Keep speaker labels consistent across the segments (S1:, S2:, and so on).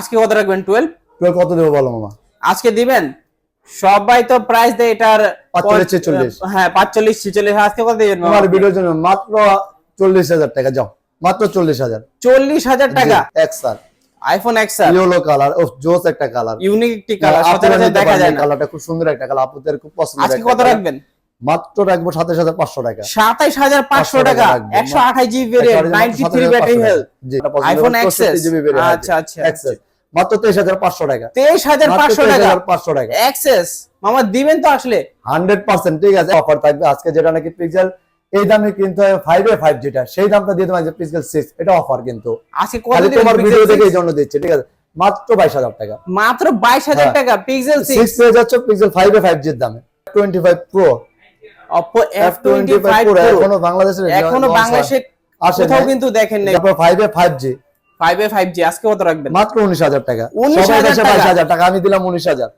S1: আজকে কত রাখবেন? টুয়েলভ
S2: টুয়েলভ কত দেবো বলো মামা?
S1: আজকে দিবেন? সবাই তো প্রাইস দেয় এটার
S2: 45, 46
S1: হ্যাঁ পাঁচচল্লিশ ছেচল্লিশ আজকে কত দিবেন
S2: তোমার ভিডিওর জন্য মাত্র চল্লিশ হাজার টাকা যাও। মাত্র চল্লিশ হাজার।
S1: চল্লিশ হাজার টাকা?
S2: XR
S1: iPhone X R
S2: yellow colour ও জোস একটা কালার
S1: ইউনিক একটি কালার সচরাচর দেখা যায় না।
S2: কালারটা খুব সুন্দর একটা কালার আপুদের খুব পছন্দের
S1: আজকে কত রাখবেন?
S2: মাত্র রাখব সাতাশ হাজার পাঁচশো টাকা।
S1: সাতাইশ হাজার পাঁচশো টাকা।
S2: রাখবেন।
S1: একশো আঠাশ GB variant ninety three battery health iPhone XS আচ্ছা আচ্ছা
S2: এক্সেস মাত্র তেইশ হাজার পাঁচশো টাকা।
S1: তেইশ হাজার পাঁচশো টাকা?
S2: পাঁচশো টাকা।
S1: এক্সেস মামা দিবেন তো আসলে।
S2: হান্ড্রেড পার্সেন্ট ঠিক আছে? অফার থাকবে। আজকে যেটা নাকি পিক্সেল এই দামে কিন্তু ফাইভ এ ফাইভ যেটা সেই দামটা দিয়ে তোমার পিক্সেল সিক্স এটা অফার কিন্তু।
S1: আজকে
S2: তোমার ভিডিও
S1: 6?
S2: দেখে এই জন্য দিচ্ছে ঠিক আছে? মাত্র বাইশ হাজার টাকা।
S1: মাত্র বাইশ হাজার
S2: হ্যাঁ।
S1: টাকা পিক্সেল
S2: সিক্স পেয়ে যাচ্ছ পিক্সেল ফাইভ এ ফাইভ জির দামে। Twenty five pro
S1: Oppo F twenty five
S2: এখনও বাংলাদেশের এখনও
S1: বাংলাদেশে
S2: আসে
S1: কোথাও কিন্তু দেখেন নাই।
S2: তারপর five A five G
S1: five A five G আজকে কত রাখবেন?
S2: মাত্র উনিশ হাজার টাকা।
S1: 19,000
S2: সবাই বাইশ হাজার টাকা আমি দিলাম উনিশ হাজার।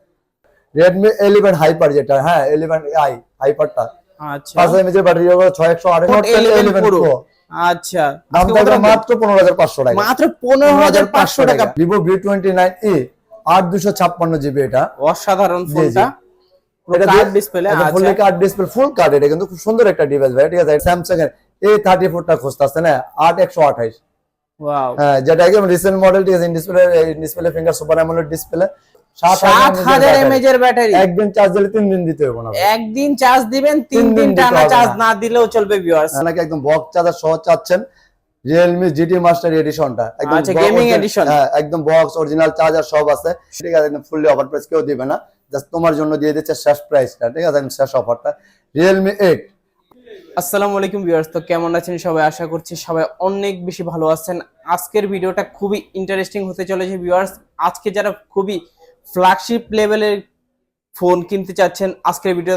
S2: রেডমি ইলেভেন হাইপার যেটা হ্যাঁ ইলেভেন আই হাইপারটা
S1: আচ্ছা।
S2: পাঁচ এমএজের ব্যাটারি ছয় একশো আঠাশ
S1: Note 11
S2: ইলেভেন
S1: Pro।
S2: প্রো
S1: আচ্ছা।
S2: দাম থাকবে মাত্র পনেরো হাজার পাঁচশো টাকা।
S1: মাত্র পনেরো হাজার পাঁচশো টাকা।
S2: Vivo V twenty nine E আট দুশো ছাপ্পান্ন জিবি এটা।
S1: অসাধারণ
S2: জি,
S1: ফোনটা।
S2: এটা
S1: curved display
S2: full curved display full curved এটা কিন্তু খুব সুন্দর একটা ডিভাইস ভাই। ঠিক আছে স্যামসাং এর এ থার্টি ফোরটা খুঁজতে না? আট একশো আঠাইশ। যেটা একদম রিসেন্ট মডেল ঠিক display display finger super AMOLED display সাত
S1: সাত হাজার এমএজ এর ব্যাটারি
S2: একদিন চার্জ দিলে তিন দিন দিতে হবে না
S1: একদিন চার্জ দিবেন তিন দিন টানা চার্জ
S2: না।
S1: দিলেও চলবে ভিউয়ার্স
S2: নাকি একদম বক্স চার্জার সহ চাচ্ছেন রিয়েলমি জিটি মাস্টার এডিশনটা একদম
S1: আচ্ছা, gaming
S2: original-
S1: edition।
S2: হ্যাঁ একদম বক্স অরিজিনাল চার্জার সব আছে। ঠিক আছে একদম ফুললি অফার প্রাইস কেউ দিবে না। জাস্ট তোমার জন্য দিয়ে দিচ্ছে শেষ প্রাইসটা ঠিক আছে শেষ অফারটা রিয়েলমি এইট
S1: আসসালামু আলাইকুম ভিউয়ার্স, তো কেমন আছেন সবাই? আশা করছি সবাই অনেক বেশি ভালো আছেন। আজকের ভিডিওটা খুবই ইন্টারেস্টিং হতে চলেছে ভিউয়ার্স। আজকে যারা খুবই ফ্ল্যাগশিপ লেভেলের ফোন কিনতে চাচ্ছেন, আজকের ভিডিও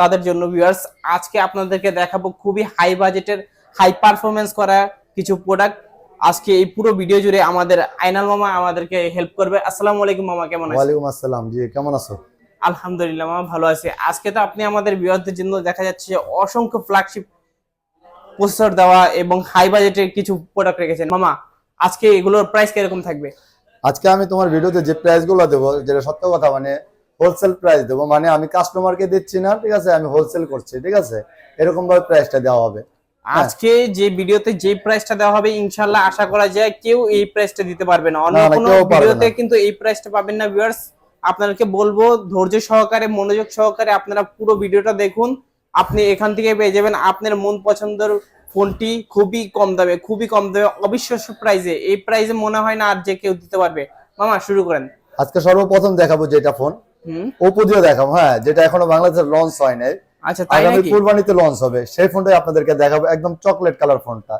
S1: তাদের জন্য ভিউয়ার্স, আজকে আপনাদেরকে দেখাবো খুবই হাই বাজেটের হাই পারফরমেন্স করা কিছু প্রোডাক্ট আজকে এই পুরো ভিডিও জুড়ে আমাদের আইনাল মামা আমাদেরকে হেল্প করবে। আসসালামু আলাইকুম মামা, কেমন আছেন?
S2: ওয়ালাইকুম আসসালাম। জি, কেমন আছো?
S1: আলহামদুলিল্লাহ মামা ভালো আছি। আজকে তো আপনি আমাদের বিয়ারদের জন্য দেখা যাচ্ছে যে অসংখ্য ফ্ল্যাগশিপ প্রসেসর দেওয়া এবং হাই বাজেটের কিছু প্রোডাক্ট রেখেছেন। মামা আজকে এগুলোর প্রাইস কীরকম থাকবে?
S2: আজকে আমি তোমার ভিডিওতে যে প্রাইসগুলো দেবো যেটা সত্য কথা মানে হোলসেল প্রাইস দেবো মানে আমি কাস্টমারকে দিচ্ছি না ঠিক আছে? আমি হোলসেল করছি ঠিক আছে? এরকম ভাবে প্রাইসটা দেওয়া হবে।
S1: আজকে যে ভিডিওতে যে প্রাইসটা দেওয়া হবে ইনশাল্লাহ আশা করা যায় কেউ এই প্রাইসটা দিতে পারবে না। অন্য কোনো ভিডিওতে কিন্তু এই প্রাইসটা পাবেন না ভিউয়ার্স আপনাদেরকে বলব ধৈর্য সহকারে মনোযোগ সহকারে আপনারা পুরো ভিডিওটা দেখুন। আপনি এখান থেকে পেয়ে যাবেন আপনার মন পছন্দের ফোনটি খুবই কম দামে খুবই কম দামে অবিশ্বাস্য প্রাইসে এই প্রাইসে মনে হয় না আর যে কেউ দিতে পারবে। মামা শুরু করেন।
S2: আজকে সর্বপ্রথম দেখাবো যেটা ফোন ওপো দিয়ে দেখাবো হ্যাঁ যেটা এখনও বাংলাদেশের লঞ্চ হয় নাই।
S1: আচ্ছা তাই
S2: আগামী কুরবানিতে লঞ্চ হবে। সেই ফোনটাই আপনাদেরকে দেখাবো একদম চকলেট কালার ফোনটা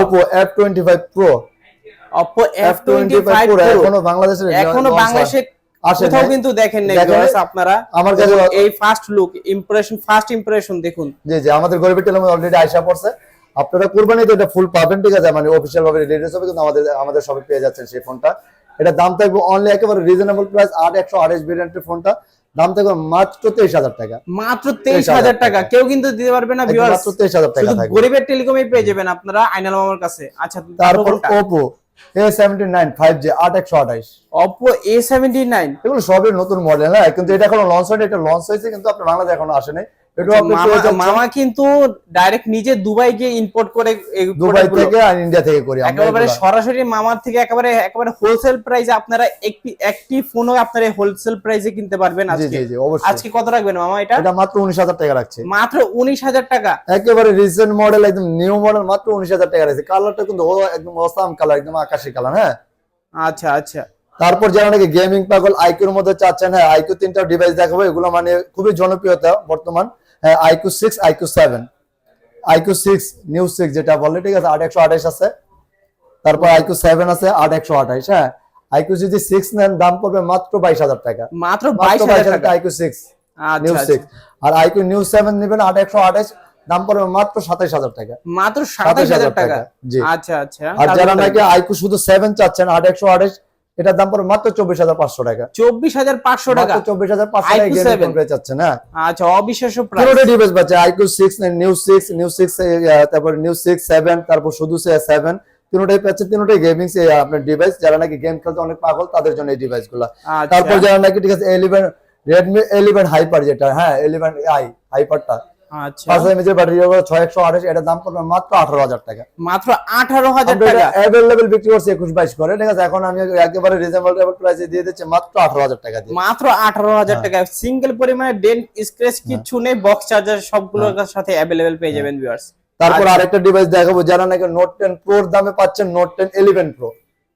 S2: Oppo F twenty five pro
S1: Oppo
S2: F twenty
S1: F25
S2: five pro
S1: Pro
S2: এখনও বাংলাদেশের এখনও
S1: বাংলাদেশে
S2: আসে
S1: কোথাও কিন্তু দেখেন নাই আপনারা।
S2: আমার কাছে
S1: এই first look impression first impression দেখুন।
S2: জি জি আমাদের গরিবের টেলিমে অলরেডি আইসা পড়ছে। আপনারা কুরবানিতে এটা ফুল পাবেন ঠিক আছে? মানে অফিসিয়াল ভাবে রিলিজ হবে কিন্তু আমাদের আমাদের সবে পেয়ে যাচ্ছেন সেই ফোনটা। এটা দাম থাকবে অনলি একেবারে রিজনেবল প্রাইস আট একশো আঠাশ ভেরিয়েন্টের ফোনটা। দাম থাকবে মাত্র তেইশ হাজার টাকা।
S1: মাত্র তেইশ হাজার টাকা। কেউ কিন্তু দিতে পারবে না
S2: মাত্র তেইশ হাজার টাকা
S1: গরিবের টেলিকমে পেয়ে যাবেন আপনারা আইনাল মামার কাছে। আচ্ছা
S2: তারপর Oppo A seventy nine five G আট একশো আঠাইশ
S1: Oppo A79
S2: এগুলো সবই নতুন মডেল হ্যাঁ? কিন্তু এটা এখন লঞ্চ হয়নি এটা লঞ্চ হয়েছে কিন্তু আপনার বাংলাদেশ এখনও আসে পেয়ে
S1: মামা কিন্তু ডাইরেক্ট নিজে দুবাই গিয়ে ইম্পোর্ট করে
S2: দুবাই থেকে আর ইন্ডিয়া থেকে করি
S1: একেবারে সরাসরি মামার থেকে একেবারে একেবারে হোলসেল প্রাইসে আপনারা একটি একটি ফোনও আপনারা হোলসেল প্রাইসে কিনতে পারবেন আজকে। আজকে কত রাখবেন মামা এটা?
S2: এটা মাত্র উনিশ হাজার টাকা রাখছে।
S1: মাত্র উনিশ হাজার টাকা।
S2: একেবারে রিসেন্ট মডেল একদম নিউ মডেল মাত্র উনিশ হাজার টাকা রয়েছে কালারটা কিন্তু একদম অসাম কালার একদম আকাশি কালার হ্যাঁ?
S1: আচ্ছা আচ্ছা।
S2: তারপর যারা নাকি গেমিং পাগল আইকিউর মধ্যে চাচ্ছেন হ্যাঁ আইকিউ তিনটা ডিভাইস দেখাবো এগুলো মানে খুবই জনপ্রিয়তা বর্তমান। IQOO six iQOO seven iQOO six new six যেটা বললে ঠিক আছে? আট একশো আঠাইশ আছে। তারপর আইকিউ সেভেন আছে আট একশো আঠাইশ হ্যাঁ? আইকিউ যদি সিক্স নেন দাম পড়বে মাত্র বাইশ হাজার টাকা।
S1: মাত্র বাইশ হাজার টাকা?
S2: আইকিউ সিক্স নিউ সিক্স আর আইকিউ নিউ সেভেন নেবেন আট একশো আঠাইশ দাম পড়বে মাত্র সাতাইশ হাজার টাকা।
S1: মাত্র সাতাশ হাজার টাকা?
S2: জি।
S1: আচ্ছা আচ্ছা।
S2: আর যারা নাকি আইকু শুধু সেভেন চাচ্ছেন আট একশো আঠাশ এটার দাম পড়বে মাত্র চব্বিশ হাজার পাঁচশো টাকা।
S1: চব্বিশ হাজার পাঁচশো টাকা?
S2: চব্বিশ হাজার পাঁচশো টাকা
S1: iQOO
S2: গেমিং
S1: 7
S2: ফোন পেয়ে যাচ্ছেন হ্যাঁ।
S1: আচ্ছা অবিশ্বাস্য
S2: পুরোটা ডিভাইস পাচ্ছে iQOO six Neo six Neo six তারপর নিউ সিক্স সেভেন তারপর শুধু সেভেন। তিনটাই পাচ্ছে তিনটাই গেমিং আপনার ডিভাইস যারা নাকি গেম খেলতে অনেক পাগল তাদের জন্য এই ডিভাইসগুলা
S1: আচ্ছা।
S2: তারপর যারা নাকি ঠিক আছে এলিভেন রেডমি এলিভেন হাইপার যেটা হ্যাঁ এলিভেন আই হাইপারটা
S1: আচ্ছা।
S2: পাঁচ এমএজ ব্যাটারি হবে ছয় একশো আঠাশ এটার দাম পড়বে মাত্র আঠারো হাজার টাকা।
S1: মাত্র আঠারো হাজার টাকা।
S2: অ্যাভেলেবেল বিক্রি করছে একুশ বাইশ করে ঠিক আছে? এখন আমি একেবারে রিজনেবল প্রাইসে দিয়ে দিচ্ছি মাত্র আঠারো হাজার টাকা দিয়ে।
S1: মাত্র আঠারো হাজার
S2: হ্যাঁ।
S1: টাকা। সিঙ্গেল পরিমাণে ডেন্ট স্ক্র্যাচ কিছু নেই বক্স চার্জার সবগুলোর সাথে অ্যাভেলেবেল পেয়ে যাবেন ভিউয়ার্স
S2: তারপর। আরেকটা ডিভাইস দেখাবো যারা নাকি নোট টেন প্রোর দামে পাচ্ছেন note ten eleven pro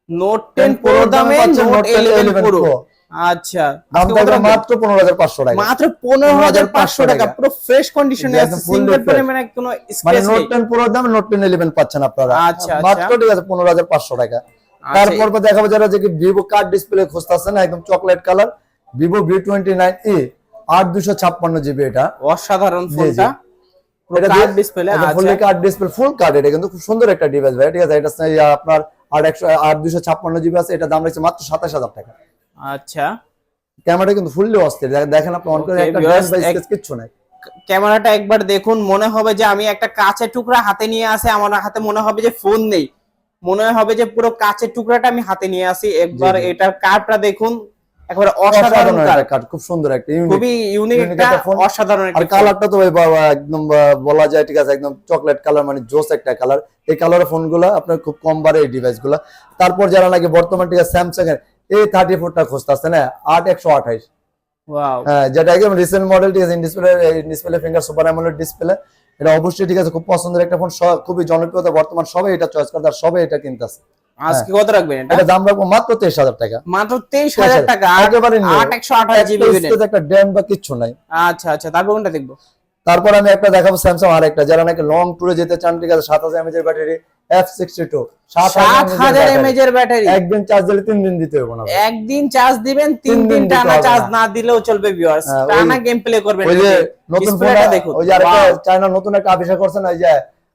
S1: note ten pro দামে নোট ইলেভেন প্রো আচ্ছা।
S2: দাম থাকবে মাত্র টাকা।
S1: মাত্র টাকা পুরো ফ্রেশ কন্ডিশনে আছে সিঙ্গেল
S2: refresh।
S1: পরিমাণে কোনো
S2: মানে নোট নোট পাচ্ছেন আপনারা।
S1: আচ্ছা, আচ্ছা।
S2: মাত্র ঠিক আছে টাকা।
S1: আচ্ছা,
S2: তারপর দেখাবো যারা যে ভিভো কার্ড ডিসপ্লে খুঁজতেছেন একদম chocolate colour Vivo V twenty nine E আট দুশো ছাপ্পান্ন জিবি এটা।
S1: অসাধারণ ফোনটা
S2: ফুল কার্ড এটা কিন্তু খুব সুন্দর একটা ডিভাইস ভাই ঠিক আছে? এটা আপনার আট একশো আট দুশো ছাপ্পান্ন জিবি আছে এটা দাম রয়েছে মাত্র সাতাশ হাজার টাকা।
S1: আচ্ছা।
S2: ক্যামেরা কিন্তু ফুললি অস্থির। দেখেন আপনি অন করে একটা
S1: viewers,
S2: device
S1: এক-
S2: কিচ্ছু নাই।
S1: ক্যামেরাটা একবার দেখুন মনে হবে যে আমি একটা কাঁচের টুকরা হাতে নিয়ে আসি আমার হাতে মনে হবে যে ফোন নেই। মনে হবে যে পুরো কাঁচের টুকরাটা আমি হাতে নিয়ে আসি। একবার। এটার কার্ভটা দেখুন একবার অসাধারণ
S2: কার্ড খুব সুন্দর একটা ইউনিক
S1: খুবই ইউনিক একটা অসাধারণ
S2: আর। কালারটা তো ভাই বাবা একদম বলা যায় ঠিক আছে একদম চকলেট কালার মানে জোস একটা কালার এই কালারের ফোনগুলো আপনার খুব কম বারে এই ডিভাইসগুলা। তারপর যারা নাকি বর্তমান ঠিক আছে স্যামসাং এর এই থার্টি ফোরটা খুঁজতেছে না? আট একশো আঠাইশ। হ্যাঁ যেটা একদম রিসেন্ট মডেল ঠিক আছে display display finger super AMOLED display এটা অবশ্যই ঠিক আছে খুব পছন্দের একটা ফোন খুবই জনপ্রিয়তা বর্তমান সবাই এটা চয়েস করে আর সবাই এটা কিনতেছে।
S1: আজকে কত রাখবেন এটা?
S2: দাম রাখব মাত্র তেইশ হাজার টাকা।
S1: মাত্র তেইশ হাজার টাকা আট-
S2: একেবারে new।
S1: আট একশো আঠাশ জিবি
S2: একটা ড্যাম বা কিচ্ছু নাই।
S1: আচ্ছা আচ্ছা তারপর কোনটা দেখব?
S2: তারপর আমি একটা দেখাবো স্যামসাং আর একটা যারা নাকি লং ট্যুরে যেতে চান ঠিক আছে সাত হাজার এমএচ এর ব্যাটারি এফ সিক্সটি টু
S1: সাত হাজার এমএজ এর ব্যাটারি
S2: একদিন চার্জ দিলে তিন দিন দিতে হবে না
S1: একদিন চার্জ দিবেন তিন দিন টানা চার্জ
S2: না।
S1: না। দিলেও চলবে ভিউয়ার্স
S2: হ্যাঁ,
S1: টানা গেম প্লে করবেন
S2: ওই যে নতুন ফোন
S1: দেখুন।
S2: ওই যে আরেকটা! চায়না নতুন একটা আবিষ্কার করছেন ওই যে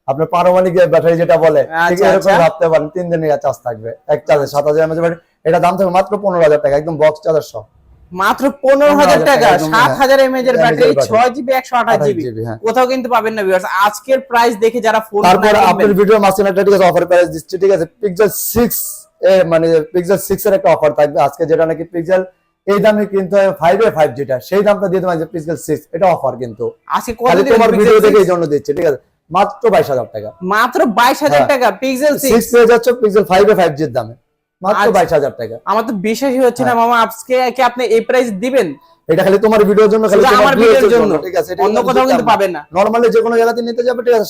S2: আপনার পারমাণবিক ব্যাটারি যেটা বলে ঠিক
S1: আচ্ছা,
S2: এরকম
S1: আচ্ছা।
S2: ভাবতে পারেন তিন দিনের চার্জ থাকবে। এক চার্জে সাত হাজার এমএচ ব্যাটারি এটা দাম থাকবে মাত্র পনেরো হাজার টাকা একদম বক্স চার্জার সহ।
S1: মাত্র পনেরো হাজার টাকা সাত
S2: হ্যাঁ।
S1: হাজার এমএজ এর ব্যাটারি ছয় জিবি একশো আঠাশ জিবি
S2: হ্যাঁ।
S1: কোথাও কিন্তু পাবেন না ভিউয়ার্স আজকের প্রাইস দেখে যারা ফোন
S2: তারপর আপনার ভিডিও মাঝখানে একটা ঠিক আছে অফার প্রাইস দিচ্ছে ঠিক আছে? পিক্সেল সিক্স এ মানে পিক্সেল সিক্স এর একটা অফার থাকবে। আজকে যেটা নাকি পিক্সেল এই দামে কিন্তু ফাইভ এ ফাইভ যেটা সেই দামটা দিয়ে তোমার পিক্সেল সিক্স এটা অফার কিন্তু।
S1: আজকে
S2: তোমার ভিডিও দেখে এই জন্য দিচ্ছে ঠিক আছে? মাত্র বাইশ হাজার টাকা।
S1: মাত্র বাইশ হাজার
S2: হ্যাঁ।
S1: টাকা পিক্সেল
S2: সিক্স পেয়ে যাচ্ছ পিক্সেল ফাইভ এ ফাইভ জির দামে। মাত্র
S1: আচ্ছা।
S2: বাইশ হাজার টাকা।
S1: আমার তো বিশ্বাসই হচ্ছে না
S2: হ্যাঁ।
S1: মামা আজকে কি আপনি এই প্রাইস দিবেন?
S2: এটা খালি তোমার ভিডিওর জন্য খালি
S1: আমার ভিডিওর জন্য
S2: ঠিক আছে?
S1: অন্য কোথাও কিন্তু পাবেন না।
S2: নর্মালি যে কোনো জায়গাতে নিতে যাবে ঠিক আছে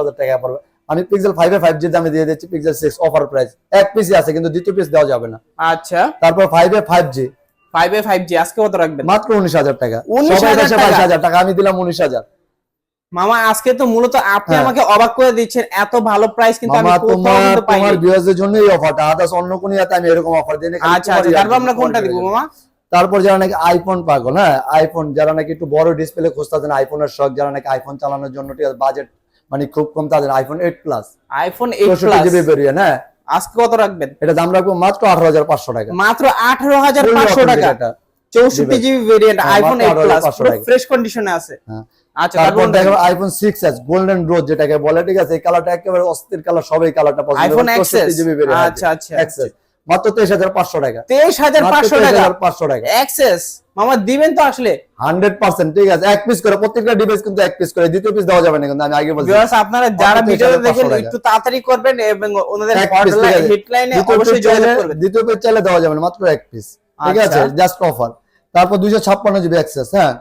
S2: হাজার টাকা পড়বে। আমি পিক্সেল ফাইভ এ ফাইভ জির দামে দিয়ে দিচ্ছি পিক্সেল সিক্স অফার প্রাইস এক পিসই আছে কিন্তু দ্বিতীয় পিস দেওয়া যাবে না।
S1: আচ্ছা।
S2: তারপর five A five G
S1: five A five G আজকে কত রাখবেন?
S2: মাত্র উনিশ হাজার টাকা।
S1: 19,000
S2: সবাই দেশে
S1: টাকা।
S2: আমি দিলাম উনিশ হাজার।
S1: মামা আজকে তো মূলত আপনি
S2: হ্যাঁ।
S1: আমাকে অবাক করে দিচ্ছেন এত ভালো প্রাইস কিন্তু আমি কোথাও কিন্তু পাইনি।
S2: তোমার ভিউয়ার্সদের জন্য এই অফারটা আদার্স অন্য কোনো ইয়াতে আমি এরকম অফার দিই না,
S1: আচ্ছা আচ্ছা তারপর আমরা কোনটা দিব মামা?
S2: তারপর যারা নাকি আইফোন পাগল হ্যাঁ আইফোন যারা নাকি একটু বড় ডিসপ্লে খুঁজতেছেন আইফোনের শখ যারা নাকি আইফোন চালানোর জন্য বাজেট মানে খুব কম তাদের iPhone eight plus
S1: iPhone eight
S2: চৌষট্টি
S1: প্লাস
S2: জিবি ভেরিয়েন্ট হ্যাঁ।
S1: আজকে কত রাখবেন?
S2: এটা দাম রাখব মাত্র আঠারো হাজার পাঁচশো টাকা।
S1: মাত্র আঠারো হাজার
S2: Full
S1: পাঁচশো
S2: authentic
S1: টাকা।
S2: এটা।
S1: চৌষট্টি
S2: দিবেন।
S1: জিবি ভেরিয়েন্ট আইফোন
S2: মাত্র
S1: এইট প্লাস
S2: 18,500
S1: পুরো
S2: টাকা।
S1: ফ্রেশ কন্ডিশনে আছে।
S2: হ্যাঁ।
S1: আচ্ছা
S2: তারপর দেখো আইফোন গোল্ডেন রোজ যেটাকে বলে ঠিক আছে? এই কালারটা একেবারে অস্থির কালার সবাই কালারটা পছন্দ
S1: আইফোন
S2: করে, 64
S1: এক্সেস
S2: জিবি ভেরিয়েন্ট
S1: আচ্ছা আচ্ছা
S2: মাত্র টাকা।
S1: টাকা? মামা দিবেন তো আসলে।
S2: ঠিক আছে? এক পিস করে প্রত্যেকটা ডিভাইস কিন্তু এক পিস করে। দ্বিতীয় পিস দেওয়া যাবে না কিন্তু আমি আগে বলছি।
S1: ভিউয়ার্স আপনারা যারা
S2: মাত্র
S1: ভিডিও
S2: 23,500
S1: দেখেন একটু তাড়াতাড়ি করবেন এবং ওনাদের। হেডলাইনে
S2: দ্বিতীয়
S1: অবশ্যই
S2: পিস
S1: যোগাযোগ
S2: চাইলে
S1: করবেন।
S2: দ্বিতীয় পিস চাইলে দেওয়া যাবে না মাত্র এক পিস ঠিক। আছে? জাস্ট অফার তারপর দুইশো ছাপ্পান্ন জিবি অ্যাক্সেস হ্যাঁ?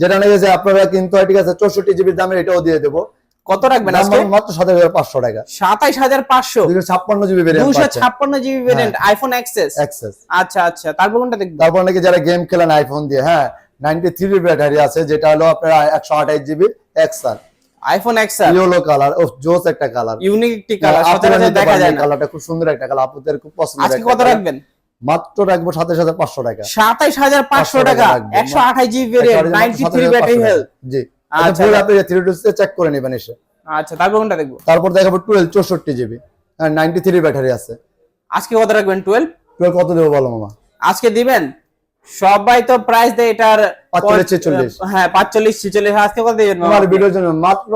S2: যেটা নাকি যে আপনারা কিন্তু ঠিক আছে চৌষট্টি জিবির দামে এটাও দিয়ে দেবো।
S1: কত রাখবেন আজকে?
S2: মাত্র সাত হাজার পাঁচশো টাকা।
S1: সাতাইশ হাজার পাঁচশো?
S2: দুইশো ছাপ্পান্ন জিবি ভেরিয়েন্ট
S1: দুশো
S2: পাচ্ছেন।
S1: ছাপ্পান্ন GB variant iPhone XS
S2: XS
S1: আচ্ছা আচ্ছা তারপর কোনটা দেখব
S2: তারপর নাকি যারা গেম খেলেন আইফোন দিয়ে হ্যাঁ নাইনটি থ্রি ব্যাটারি আছে যেটা হলো আপনার একশো আঠাইশ GB XR
S1: iPhone XR
S2: yellow colour ও জোস একটা কালার
S1: ইউনিক একটি কালার সচরাচর দেখা যায় না।
S2: কালারটা খুব সুন্দর একটা কালার আপনাদের খুব পছন্দ
S1: আজকে কত রাখবেন?
S2: মাত্র রাখব সাতাশ হাজার পাঁচশো টাকা।
S1: সাতাইশ হাজার পাঁচশো টাকা একশো আঠাশ GB variant ninety three
S2: 27,500
S1: battery health
S2: জি।
S1: আচ্ছা।
S2: আচ্ছা আপনি থ্রি ডোজে চেক করে নেবেন এসে।
S1: আচ্ছা তারপর কোনটা দেখব?
S2: তারপর দেখাবো টুয়েলভ চৌষট্টি জিবি নাইনটি থ্রি ব্যাটারি আছে।
S1: আজকে কত রাখবেন টুয়েলভ
S2: টুয়েলভ কত দেবো বলো মামা?
S1: আজকে দিবেন? সবাই তো প্রাইস দেয় এটার
S2: 45, 46
S1: হ্যাঁ পাঁচচল্লিশ ছিচল্লিশ আজকে কত দিবেন
S2: তোমার ভিডিওর জন্য মাত্র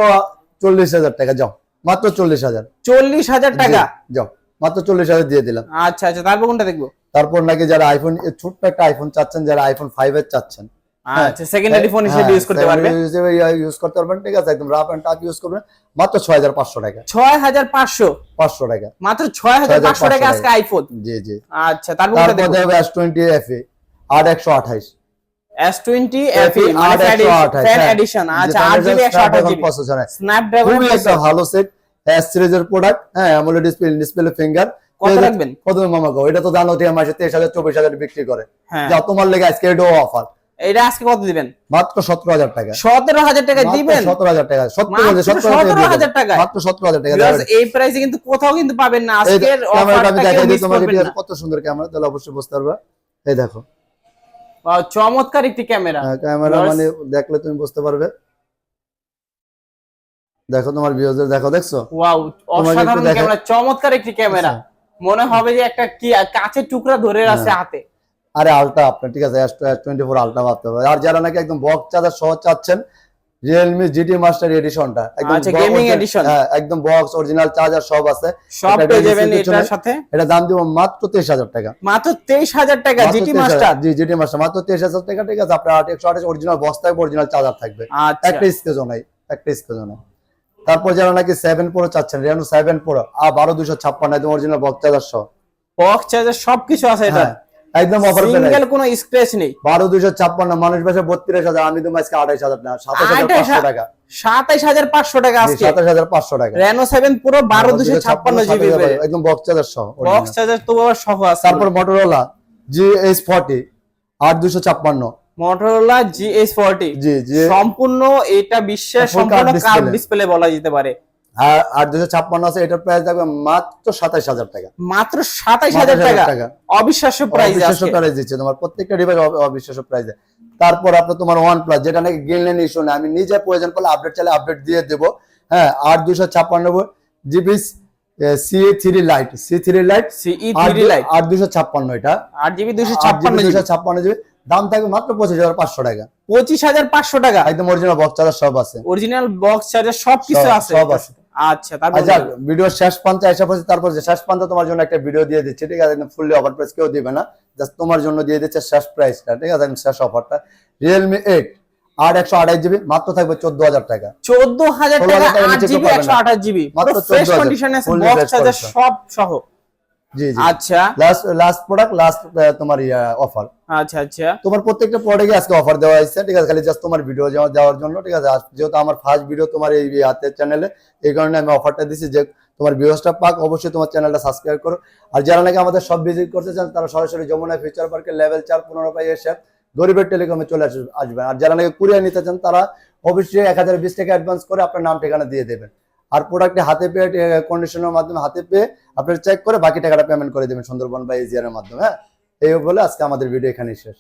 S2: চল্লিশ হাজার টাকা যাও। মাত্র চল্লিশ হাজার।
S1: চল্লিশ হাজার টাকা?
S2: যাও। মাত্র চল্লিশ হাজার দিয়ে দিলাম।
S1: আচ্ছা আচ্ছা তারপর কোনটা দেখব?
S2: তারপর নাকি যারা আইফোন ছোট্ট একটা আইফোন চাচ্ছেন যারা আইফোন ফাইভ এর চাচ্ছেন।
S1: আচ্ছা সেকেন্ডারি ফোন হিসেবে ইউজ করতে পারবে?
S2: ইউজ করতে পারবেন ঠিক আছে একদম রাফ এন্ড টাফ ইউজ করবেন মাত্র ছয় হাজার পাঁচশো টাকা।
S1: মাত্র ছয় হাজার পাঁচশো
S2: 6,500
S1: টাকা আজকে আইফোন
S2: জি জি।
S1: আচ্ছা তারপর কোনটা দেখব?
S2: দেবে এস টোয়েন্টি এফ এ আট একশো আঠাইশ।
S1: এস টোয়েন্টি
S2: FE
S1: মানে
S2: হ্যাঁ।
S1: এডিশন আচ্ছা
S2: হ্যাঁ।
S1: স্ন্যাপড্রাগন
S2: খুবই একটা ভালো সেট এস সিরিজের প্রোডাক্ট হ্যাঁ অ্যামোলেড ডিসপ্লে ডিসপ্লে ফিঙ্গার
S1: কত রাখবেন?
S2: কত মামা গো এটা তো জানো তুই মাসে তেইশ হাজার চব্বিশ হাজার বিক্রি করে।
S1: হ্যাঁ।
S2: যা তোমার লেগে আজকে এটাও অফার
S1: এটা আজকে কত দিবেন?
S2: মাত্র সতেরো হাজার টাকা।
S1: সতেরো হাজার টাকা দিবেন?
S2: সতেরো হাজার টাকা। সত্তর
S1: মাত্র
S2: হাজার
S1: 17,000 টাকায়?
S2: মাত্র সত্তর হাজার টাকা
S1: Viewers, এই প্রাইসে কিন্তু কোথাও কিন্তু পাবেন না। আজকের
S2: ক্যামেরাটা আমি দেখাই দিই তোমাকে? কত সুন্দর ক্যামেরা তাহলে অবশ্যই বুঝতে পারবে। এই দেখো।
S1: চমৎকার একটি ক্যামেরা
S2: ক্যামেরা মানে দেখলে তুমি বুঝতে পারবে। দেখো তোমার ভিউজের দেখো দেখছ?
S1: ওয়াও অসাধারণ ক্যামেরা চমৎকার একটি ক্যামেরা
S2: আচ্ছা।
S1: মনে হবে যে একটা কি কাঁচের টুকরা ধরে আছে
S2: হ্যাঁ।
S1: হাতে।
S2: আরে আলট্রা আপনার ঠিক আছে টোয়েন্টি ফোর আলট্রা ভাবতে হবে। আর যারা নাকি একদম বক্স চার্জার সহ চাচ্ছেন রিয়েলমি জিটি মাস্টার এডিশনটা একদম
S1: আচ্ছা,
S2: box
S1: gaming
S2: হ্যাঁ একদম বক্স অরিজিনাল চার্জার সব আছে।
S1: সব পেয়ে যাবেন এটার সাথে।
S2: এটা দাম দিব মাত্র তেইশ হাজার টাকা।
S1: মাত্র তেইশ হাজার টাকা
S2: মাত্র
S1: জিটি মাস্টার
S2: জি জিটি মাস্টার মাত্র তেইশ হাজার টাকা ঠিক আছে। আপনার আট একশো আঠাশ অরিজিনাল বক্স থাকবে অরিজিনাল চার্জার থাকবে।
S1: আচ্ছা।
S2: একটা স্কেচও নাই একটা স্কেচও নাই। তারপর যারা নাকি সেভেন প্রো চাচ্ছেন রিয়ানো সেভেন প্রো আর বারো দুশো ছাপ্পান্ন একদম অরিজিনাল বক্স চার্জার সহ।
S1: বক্স চার্জার সবকিছু আছে এটা।
S2: হ্যাঁ, একদম অফার
S1: সিঙ্গেল কোনো স্ক্র্যাচ নেই।
S2: 12256 মানুষ বসে বত্রিশ হাজার আমি তোমায় আজকে 28000
S1: না
S2: 27500 টাকা।
S1: 27500 টাকা আজকে।
S2: 27500 টাকা।
S1: Reno 7 Pro 12256 জিবি
S2: একদম বক্স চার্জার সহ
S1: বক্স চার্জার তো আবার সহ আছে।
S2: তারপর আট দুশো ছাপ্পান্ন।
S1: মোটরোলা জিএস ফোরটি সম্পূর্ণ এটা বিশ্বের সম্পূর্ণ কার্ভ ডিসপ্লে বলা যেতে পারে।
S2: আর আট দুশো ছাপ্পান্ন আছে এটার প্রাইস থাকবে মাত্র সাতাশ হাজার টাকা।
S1: মাত্র সাতাইশ হাজার টাকা। অবিশ্বাস্য প্রাইস
S2: অবিশ্বাস্য প্রাইস দিচ্ছে তোমার প্রত্যেকটা ডিভাইস অবিশ্বাস্য প্রাইসে তারপর আপনার তোমার ওয়ান প্লাস যেটা নাকি গেলেন ইস্যু না আমি নিজে প্রয়োজন পড়লে আপডেট চাইলে আপডেট দিয়ে দেবো। হ্যাঁ আট দুশো ছাপ্পান্ন GB C three lite C three lite
S1: C three lite
S2: আট দুশো ছাপ্পান্ন এটা।
S1: আট জিবি দুশো
S2: ছাপ্পান্ন দুশো ছাপ্পান্ন জিবি দাম থাকবে মাত্র পঁচিশ হাজার পাঁচশো টাকা।
S1: পঁচিশ হাজার পাঁচশো টাকা।
S2: একদম অরিজিনাল বক্স চার্জার সব আছে।
S1: অরিজিনাল বক্স চার্জার
S2: সব-
S1: আছে।
S2: সব আছে।
S1: আচ্ছা তারপর
S2: আচ্ছা ভিডিও শেষ পান্তে এসে পড়ছে। তারপর যে শেষ পান্তে তোমার জন্য একটা ভিডিও দিয়ে দিচ্ছি ঠিক আছে? একদম ফুললি অফার প্রাইস কেউ দিবে না। জাস্ট তোমার জন্য দিয়ে দিচ্ছে শেষ প্রাইসটা ঠিক আছে? শেষ অফারটা রিয়েলমি এইট আট একশো আঠাশ জিবি মাত্র থাকবে চোদ্দ হাজার টাকা।
S1: চোদ্দ হাজার টাকা জিবি একশো আঠাশ জিবি
S2: মাত্র
S1: ফ্রেশ
S2: 14,000
S1: কন্ডিশন আছে
S2: Fully
S1: box
S2: fresh
S1: charger
S2: condition।
S1: সব সহ।
S2: জি জি।
S1: আচ্ছা।
S2: লাস্ট লাস্ট প্রোডাক্ট লাস্ট তোমার অফার
S1: আচ্ছা আচ্ছা।
S2: তোমার প্রত্যেকটা প্রোডাক্টে আজকে অফার দেওয়া হয়েছে ঠিক আছে? খালি জাস্ট তোমার ভিডিও দেওয়ার জন্য ঠিক আছে? যেহেতু আমার ফার্স্ট ভিডিও তোমার এই হাতের চ্যানেলে এই কারণে আমি অফারটা যে তোমার পাক অবশ্যই তোমার চ্যানেলটা সাবস্ক্রাইব করো। আর যারা নাকি আমাদের সব ভিজিট করতে চান তারা সরাসরি যমুনা ফিউচার পার্কের লেভেল চার পনেরো পাই এসে গরিবের টেলিকমে চলে আস- আসবেন। আর যারা নাকি কুরিয়ার নিতে চান তারা অবশ্যই এক হাজার বিশ টাকা অ্যাডভান্স করে আপনার নাম ঠিকানা দিয়ে দেবেন। আর প্রোডাক্টে হাতে পেয়ে কন্ডিশনের মাধ্যমে হাতে পেয়ে আপনার চেক করে বাকি টাকাটা পেমেন্ট করে দেবেন সুন্দরবন বা এজিআর এর মাধ্যমে হ্যাঁ? এই বলে আজকে আমাদের ভিডিও এখানেই শেষ।